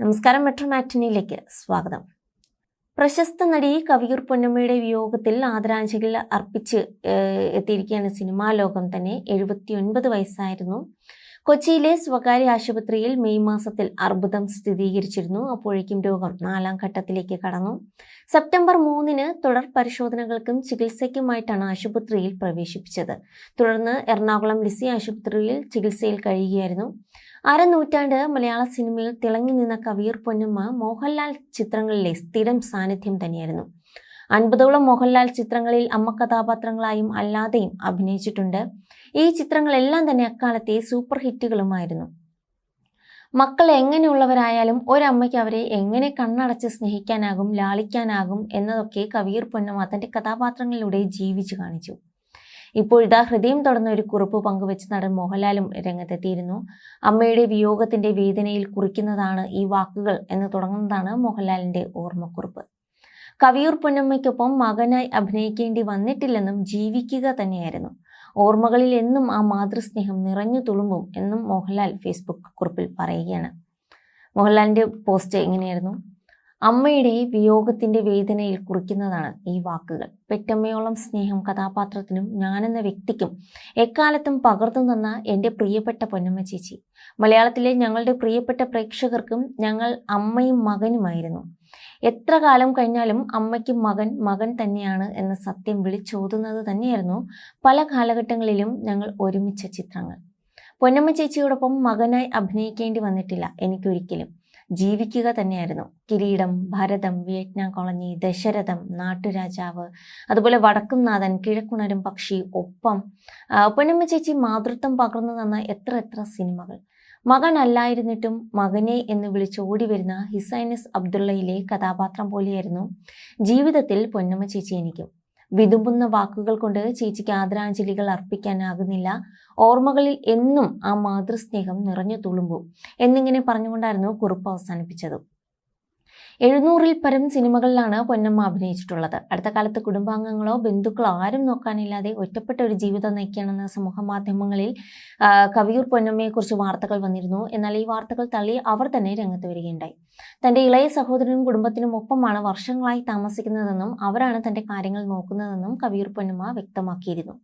നമസ്കാരം മെട്രോ മാറ്റിനിയിലേക്ക് സ്വാഗതം. പ്രശസ്ത നടി കവിയൂർ പൊന്നമ്മയുടെ വിയോഗത്തിൽ ആദരാഞ്ജലികൾ അർപ്പിച്ച് എത്തിയിരിക്കുകയാണ് സിനിമാ ലോകം തന്നെ. എഴുപത്തിയൊൻപത് വയസ്സായിരുന്നു. കൊച്ചിയിലെ സ്വകാര്യ ആശുപത്രിയിൽ മെയ് മാസത്തിൽ അർബുദം സ്ഥിരീകരിച്ചിരുന്നു. അപ്പോഴേക്കും രോഗം നാലാം ഘട്ടത്തിലേക്ക് കടന്നു. സെപ്റ്റംബർ മൂന്നിന് തുടർ പരിശോധനകൾക്കും ചികിത്സയ്ക്കുമായിട്ടാണ് ആശുപത്രിയിൽ പ്രവേശിപ്പിച്ചത്. തുടർന്ന് എറണാകുളം ലിസി ആശുപത്രിയിൽ ചികിത്സയിൽ കഴിയുകയായിരുന്നു. അരനൂറ്റാണ്ട് മലയാള സിനിമയിൽ തിളങ്ങി നിന്ന കവിയൂർ പൊന്നമ്മ മോഹൻലാൽ ചിത്രങ്ങളിലെ സ്ഥിരം സാന്നിധ്യം തന്നെയായിരുന്നു. അൻപതോളം മോഹൻലാൽ ചിത്രങ്ങളിൽ അമ്മ കഥാപാത്രങ്ങളായും അല്ലാതെയും അഭിനയിച്ചിട്ടുണ്ട്. ഈ ചിത്രങ്ങളെല്ലാം തന്നെ അക്കാലത്തെ സൂപ്പർ ഹിറ്റുകളുമായിരുന്നു. മക്കൾ എങ്ങനെയുള്ളവരായാലും ഒരമ്മയ്ക്ക് അവരെ എങ്ങനെ കണ്ണടച്ച് സ്നേഹിക്കാനാകും ലാളിക്കാനാകും എന്നതൊക്കെ കവിയൂർ പൊന്നമ്മ തന്റെ കഥാപാത്രങ്ങളിലൂടെ ജീവിച്ചു കാണിച്ചു. ഇപ്പോഴിതാ ഹൃദയം തുടർന്ന ഒരു കുറിപ്പ് പങ്കുവെച്ച് നടൻ മോഹൻലാലും രംഗത്തെത്തിയിരുന്നു. അമ്മയുടെ വിയോഗത്തിന്റെ വേദനയിൽ കുറിക്കുന്നതാണ് ഈ വാക്കുകൾ എന്ന് തുടങ്ങുന്നതാണ് മോഹൻലാലിന്റെ ഓർമ്മക്കുറിപ്പ്. കവിയൂർ പൊന്നമ്മയ്ക്കൊപ്പം മകനായി അഭിനയിക്കേണ്ടി വന്നിട്ടില്ലെന്നും ജീവിക്കുക തന്നെയായിരുന്നു. ഓർമ്മകളിൽ എന്നും ആ മാതൃസ്നേഹം നിറഞ്ഞു തുളുമ്പും എന്നും മോഹൻലാൽ ഫേസ്ബുക്ക് കുറിപ്പിൽ പറയുകയാണ്. മോഹൻലാലിന്റെ പോസ്റ്റ് എങ്ങനെയായിരുന്നു? അമ്മയുടെ വിയോഗത്തിന്റെ വേദനയിൽ കുറിക്കുന്നതാണ് ഈ വാക്കുകൾ. പെറ്റമ്മയോളം സ്നേഹം കഥാപാത്രത്തിനും ഞാനെന്ന വ്യക്തിക്കും എക്കാലത്തും പകർന്നു തന്ന എന്റെ പ്രിയപ്പെട്ട പൊന്നമ്മ ചേച്ചി. മലയാളത്തിലെ ഞങ്ങളുടെ പ്രിയപ്പെട്ട പ്രേക്ഷകർക്കും ഞങ്ങൾ അമ്മയും മകനുമായിരുന്നു. എത്ര കാലം കഴിഞ്ഞാലും അമ്മയ്ക്ക് മകൻ മകൻ തന്നെയാണ് എന്ന സത്യം വിളിച്ചോതുന്നത് തന്നെയായിരുന്നു പല കാലഘട്ടങ്ങളിലും ഞങ്ങൾ ഒരുമിച്ച ചിത്രങ്ങൾ. പൊന്നമ്മ ചേച്ചിയോടൊപ്പം മകനായി അഭിനയിക്കേണ്ടി വന്നിട്ടില്ല എനിക്കൊരിക്കലും. ജീവിക്കുക തന്നെയായിരുന്നു. കിരീടം ഭരതം വിയറ്റ്നാം കോളനി ദശരഥം നാട്ടുരാജാവ് അതുപോലെ വടക്കുംനാഥൻ കിഴക്കുണരും പക്ഷി ഒപ്പം പൊന്നമ്മ ചേച്ചി മാതൃത്വം പകർന്നു തന്ന എത്ര എത്ര സിനിമകൾ. മകനല്ലായിരുന്നിട്ടും മകനെ എന്ന് വിളിച്ച് ഓടി വരുന്ന ഹിസൈനസ് അബ്ദുള്ളയിലെ കഥാപാത്രം പോലെയായിരുന്നു ജീവിതത്തിൽ പൊന്നമ്മ ചേച്ചി എനിക്കും. വിതുമ്പുന്ന വാക്കുകൾ കൊണ്ട് ചേച്ചിക്ക് ആദരാഞ്ജലികൾ അർപ്പിക്കാനാകുന്നില്ല. ഓർമ്മകളിൽ എന്നും ആ മാതൃസ്നേഹം നിറഞ്ഞു തുളുമ്പും. എന്നിങ്ങനെ പറഞ്ഞുകൊണ്ടായിരുന്നു കുറിപ്പ് അവസാനിപ്പിച്ചത്. എഴുന്നൂറിൽ പരം സിനിമകളിലാണ് പൊന്നമ്മ അഭിനയിച്ചിട്ടുള്ളത്. അടുത്ത കാലത്ത് കുടുംബാംഗങ്ങളോ ബന്ധുക്കളോ ആരും നോക്കാനില്ലാതെ ഒറ്റപ്പെട്ട ഒരു ജീവിതം നയിക്കുകയാണെന്ന് സമൂഹ മാധ്യമങ്ങളിൽ കവിയൂർ പൊന്നമ്മയെക്കുറിച്ച് വാർത്തകൾ വന്നിരുന്നു. എന്നാൽ ഈ വാർത്തകൾ തള്ളി അവർ തന്നെ രംഗത്ത് വരികയുണ്ടായി. തന്റെ ഇളയ സഹോദരനും കുടുംബത്തിനും ഒപ്പമാണ് വർഷങ്ങളായി താമസിക്കുന്നതെന്നും അവരാണ് തന്റെ കാര്യങ്ങൾ നോക്കുന്നതെന്നും കവിയൂർ പൊന്നമ്മ വ്യക്തമാക്കിയിരുന്നു.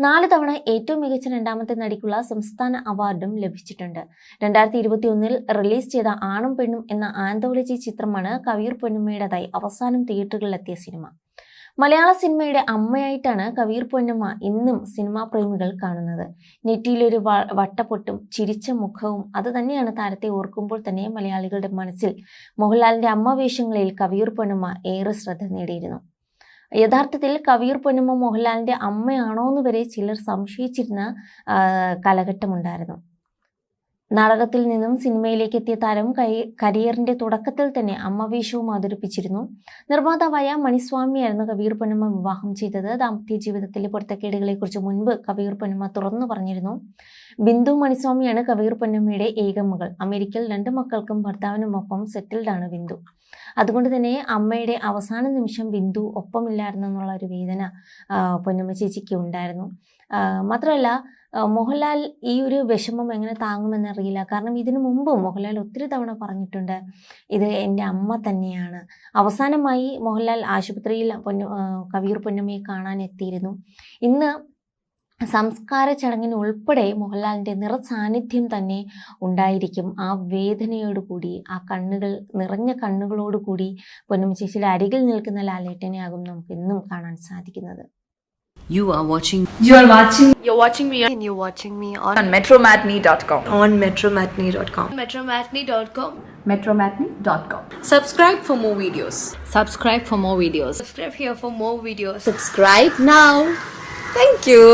നാല് തവണ ഏറ്റവും മികച്ച രണ്ടാമത്തെ നടിക്കുള്ള സംസ്ഥാന അവാർഡും ലഭിച്ചിട്ടുണ്ട്. രണ്ടായിരത്തി ഇരുപത്തി ഒന്നിൽ റിലീസ് ചെയ്ത ആണും പെണ്ണും എന്ന ആന്തോളജി ചിത്രമാണ് കവിയൂർ പൊന്നമ്മയുടേതായി അവസാനം തിയേറ്ററുകളിലെത്തിയ സിനിമ. മലയാള സിനിമയുടെ അമ്മയായിട്ടാണ് കവീർ പൊന്നമ്മ ഇന്നും സിനിമാ പ്രേമികൾ കാണുന്നത്. നെറ്റിയിലൊരു വട്ടപ്പൊട്ടും ചിരിച്ച മുഖവും അത് തന്നെയാണ് താരത്തെ ഓർക്കുമ്പോൾ തന്നെ മലയാളികളുടെ മനസ്സിൽ. മോഹൻലാലിന്റെ അമ്മ വേഷങ്ങളിൽ കവിയൂർ പൊന്നമ്മ ഏറെ ശ്രദ്ധ നേടിയിരുന്നു. യഥാർത്ഥത്തിൽ കവിയൂർ പൊന്നമ്മ മോഹൻലാലിന്റെ അമ്മയാണോ എന്ന് വരെ ചിലർ സംശയിച്ചിരുന്ന കാലഘട്ടമുണ്ടായിരുന്നു. നാടകത്തിൽ നിന്നും സിനിമയിലേക്ക് എത്തിയ താരം കരിയറിന്റെ തുടക്കത്തിൽ തന്നെ അമ്മ അമ്മവേഷവും അവതരിപ്പിച്ചിരുന്നു. നിർമ്മാതാവായ മണിസ്വാമിയായിരുന്നു കവിയൂർ പൊന്നമ്മ വിവാഹം ചെയ്തത്. ദാമ്പത്യ ജീവിതത്തിലെ പൊരുത്തക്കേടുകളെക്കുറിച്ച് മുൻപ് കവിയൂർ പൊന്നമ്മ തുറന്നു പറഞ്ഞിരുന്നു. ബിന്ദു മണിസ്വാമിയാണ് കവീർ പൊന്നമ്മയുടെ ഏകമകൾ അമേരിക്കയിൽ രണ്ട് മക്കൾക്കും ഭർത്താവിനുമൊപ്പം സെറ്റിൽഡാണ് ബിന്ദു. അതുകൊണ്ട് തന്നെ അമ്മയുടെ അവസാന നിമിഷം ബിന്ദു ഒപ്പമില്ലായിരുന്നു എന്നുള്ള ഒരു വേദന പൊന്നമ്മ ചേച്ചിക്ക് ഉണ്ടായിരുന്നു. മാത്രമല്ല മോഹൻലാൽ ഈ ഒരു വിഷമം എങ്ങനെ താങ്ങുമെന്നറിയില്ല കാരണം ഇതിനു മുമ്പ് മോഹൻലാൽ ഒത്തിരി തവണ പറഞ്ഞിട്ടുണ്ട് ഇത് എന്റെ അമ്മ തന്നെയാണ്. അവസാനമായി മോഹൻലാൽ ആശുപത്രിയിൽ പൊന്നു കവീർ പൊന്നമ്മയെ കാണാൻ എത്തിയിരുന്നു ഇന്ന് സംസ്കാര ചടങ്ങിന് ഉൾപ്പെടെ മോഹൻലാലിന്റെ നിറസാന്നിധ്യം തന്നെ ഉണ്ടായിരിക്കും ആ വേദനയോടുകൂടി ആ കണ്ണുകൾ നിറഞ്ഞ കണ്ണുകളോടുകൂടി പൊന്നും ചേച്ചിയുടെ അരികിൽ നിൽക്കുന്ന ലാലേട്ടനെ ആകും നമുക്ക് എന്നും കാണാൻ സാധിക്കുന്നത് You are watching You are watching You're watching me on and you're watching me on, on metromatney.com. on metromatney.com. metromatney.com. metromatney.com. Subscribe for more videos. subscribe for more videos. Subscribe here for more videos. Subscribe now. Thank you.